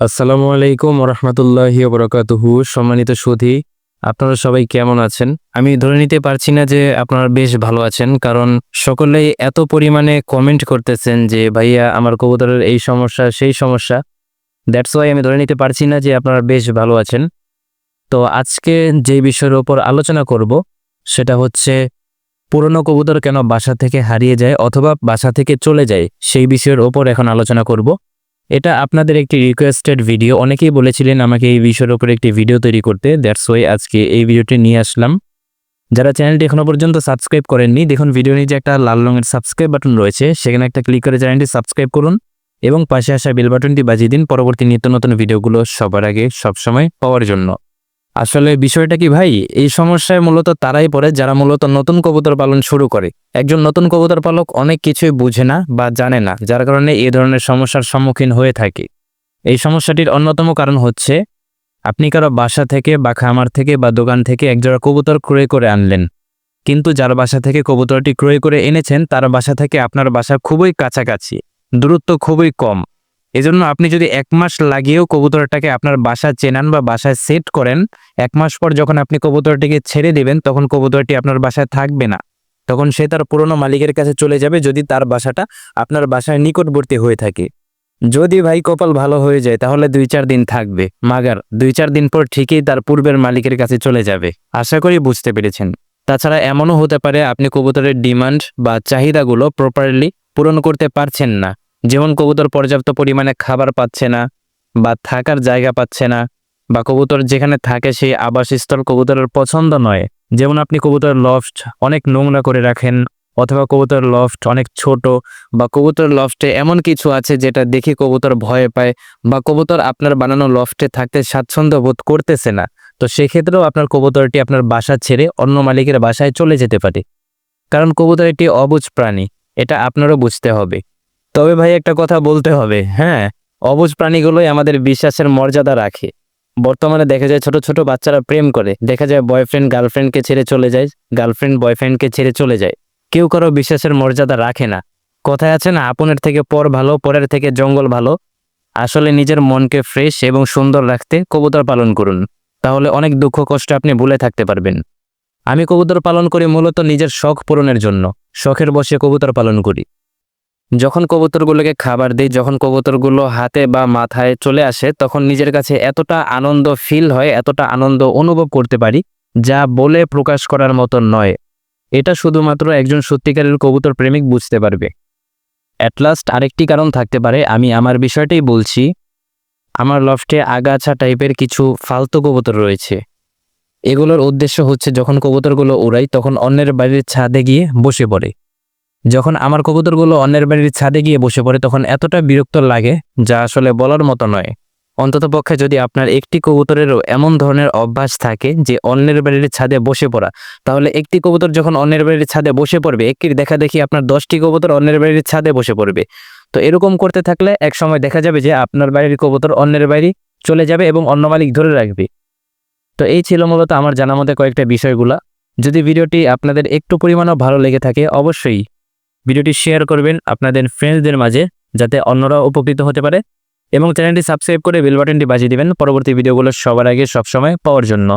আসসালামু আলাইকুম রহমতুল্লাহি বরকাতুহু সম্মানিত সুধি, আপনারা সবাই কেমন আছেন? আমি ধরে নিতে পারছি না যে আপনারা বেশ ভালো আছেন, কারণ সকলেই এত পরিমাণে কমেন্ট করতেছেন যে, ভাইয়া, আমার কবুতরের এই সমস্যা, সেই সমস্যা। দ্যাটস ওয়াই আমি ধরে নিতে পারছি না যে আপনারা বেশ ভালো আছেন। তো আজকে যে বিষয়ের ওপর আলোচনা করব, সেটা হচ্ছে পুরনো কবুতর কেন বাসা থেকে হারিয়ে যায় অথবা বাসা থেকে চলে যায়, সেই বিষয়ের ওপর এখন আলোচনা করব। এটা আপনাদের একটি রিকোয়েস্টেড ভিডিও অনেকেই বলেছিলেন আমাকে এই বিষয়ের উপর একটি ভিডিও তৈরি করতে। দ্যাটস ওয়াই আজকে এই ভিডিওটি নিয়ে আসলাম। যারা চ্যানেলটি এখনও পর্যন্ত সাবস্ক্রাইব করেননি, দেখুন ভিডিও নিচে একটা লাল রঙের সাবস্ক্রাইব বাটন রয়েছে। সেখানে একটা ক্লিক করে চ্যানেলটি সাবস্ক্রাইব করুন এবং পাশে আসা বেল বাটনটি বাজিয়ে দিন। পরবর্তী নিত্য নতুন ভিডিওগুলো সবার আগে সবসময় পাওয়ার জন্য। আসলে বিষয়টা কি ভাই? এই সমস্যায় মূলত তারাই পড়ে যারা মূলত নতুন কবুতর পালন শুরু করে। একজন নতুন কবুতর পালক অনেক কিছুই বুঝে না বা জানে না, যার কারণে এই ধরনের সমস্যার সম্মুখীন হয়ে থাকে। এই সমস্যাটির অন্যতম কারণ হচ্ছে, আপনি কারও বাসা থেকে বা খামার থেকে বা দোকান থেকে একজোড়া কবুতর ক্রয় করে আনলেন। কিন্তু যার বাসা থেকে কবুতরটি ক্রয় করে এনেছেন, তার বাসা থেকে আপনার বাসা খুবই কাছাকাছি, দূরত্ব খুবই কম। এজন্য আপনি যদি এক মাস লাগিয়েও কবুতরটাকে আপনার বাসা চেনান বা বাসায় সেট করেন, এক মাস পর যখন আপনি কবুতরটিকে ছেড়ে দেবেন, তখন কবুতরটি আপনার বাসায় থাকবে না। তখন সে তার পুরনো মালিকের কাছে চলে যাবে যদি তার বাসাটা আপনার বাসায় নিকটবর্তী হয়ে থাকে। যদি ভাই কপাল ভালো হয়ে যায়, তাহলে দুই চার দিন থাকবে। মাগার, দুই চার দিন পর ঠিকই তার পূর্বের মালিকের কাছে চলে যাবে। আশা করি বুঝতে পেরেছেন। তাছাড়া এমনও হতে পারে, আপনি কবুতরের ডিমান্ড বা চাহিদাগুলো প্রপারলি পূরণ করতে পারছেন না। যেমন কবুতর পর্যাপ্ত পরিমাণে খাবার পাচ্ছে না বা থাকার জায়গা পাচ্ছে না, বা কবুতর যেখানে থাকে সেই আবাসস্থল কবুতরের পছন্দ নয়। যেমন আপনি কবুতর লফট অনেক নোংরা করে রাখেন, অথবা কবুতর লফট অনেক ছোট, বা কবুতর লফটে এমন কিছু আছে যেটা দেখে কবুতর ভয় পায়, বা কবুতর আপনার বানানো লফটে থাকতে স্বাচ্ছন্দ্য বোধ করতেছে না, তো সেক্ষেত্রেও আপনার কবুতরটি আপনার বাসা ছেড়ে অন্য মালিকের বাসায় চলে যেতে পারে। কারণ কবুতর একটি অবুজ প্রাণী, এটা আপনারও বুঝতে হবে। তবে ভাই একটা কথা বলতে হবে হ্যাঁ? অবুজ প্রাণীগুলোই আমাদের বিশ্বাসের মর্যাদা রাখে। বর্তমানে দেখা যায় ছোট ছোট বাচ্চারা প্রেম করে। দেখা যায় বয়ফ্রেন্ড গার্লফ্রেন্ডকে ছেড়ে চলে যায় গার্লফ্রেন্ড বয়ফ্রেন্ডকে ছেড়ে চলে যায়। কেউ কারও বিশ্বাসের মর্যাদা রাখে না। কথায় আছে না, আপনের থেকে পর ভালো, পরের থেকে জঙ্গল ভালো। আসলে নিজের মনকে ফ্রেশ এবং সুন্দর রাখতে কবুতর পালন করুন। তাহলে অনেক দুঃখ কষ্ট আপনি ভুলে থাকতে পারবেন। আমি কবুতর পালন করি মূলত নিজের শখ পূরণের জন্য। শখের বসে কবুতর পালন করি। যখন কবুতরগুলোকে খাবার দিই, যখন কবুতরগুলো হাতে বা মাথায় চলে আসে, তখন নিজের কাছে এতটা আনন্দ ফিল হয়, এতটা আনন্দ অনুভব করতে পারি, যা বলে প্রকাশ করার মতো নয়। এটা শুধুমাত্র একজন সত্যিকারের কবুতর প্রেমিক বুঝতে পারবে। অ্যাটলাস্ট আরেকটি কারণ থাকতে পারে, আমি আমার বিষয়টাই বলছি। আমার লফটে আগাছা টাইপের কিছু ফালতু কবুতর রয়েছে। এগুলোর উদ্দেশ্য হচ্ছে যখন কবুতরগুলো উড়াই, তখন অন্যের বাড়ির ছাদে গিয়ে বসে পড়ে। যখন আমার কবুতরগুলো অন্যের বাড়ির ছাদে গিয়ে বসে পড়ে, তখন এতটা বিরক্ত লাগে যা আসলে বলার মতো নয়। অন্ততপক্ষে যদি আপনার একটি কবুতরেরও এমন ধরনের অভ্যাস থাকে যে অন্যের বাড়ির ছাদে বসে পড়া, তাহলে একটি কবুতর যখন অন্যের বাড়ির ছাদে বসে পড়বে একটির দেখা দেখি আপনার দশটি কবুতর অন্যের বাড়ির ছাদে বসে পড়বে। তো এরকম করতে থাকলে এক সময় দেখা যাবে যে আপনার বাড়ির কবুতর অন্যের বাড়ি চলে যাবে এবং অন্য মালিক ধরে রাখবে। তো এই ছিল মূলত আমার জানা মতে কয়েকটা বিষয়গুলা। যদি ভিডিওটি আপনাদের একটু পরিমাণও ভালো লেগে থাকে, অবশ্যই ভিডিওটি শেয়ার করবেন আপনাদের ফ্রেন্ডসদের মাঝে যাতে অন্যরা উপকৃত হতে পারে এবং চ্যানেলটি সাবস্ক্রাইব করে বেল বাটনটি বাজিয়ে দেবেন পরবর্তী ভিডিওগুলো সবার আগে সবসময় পাওয়ার জন্য।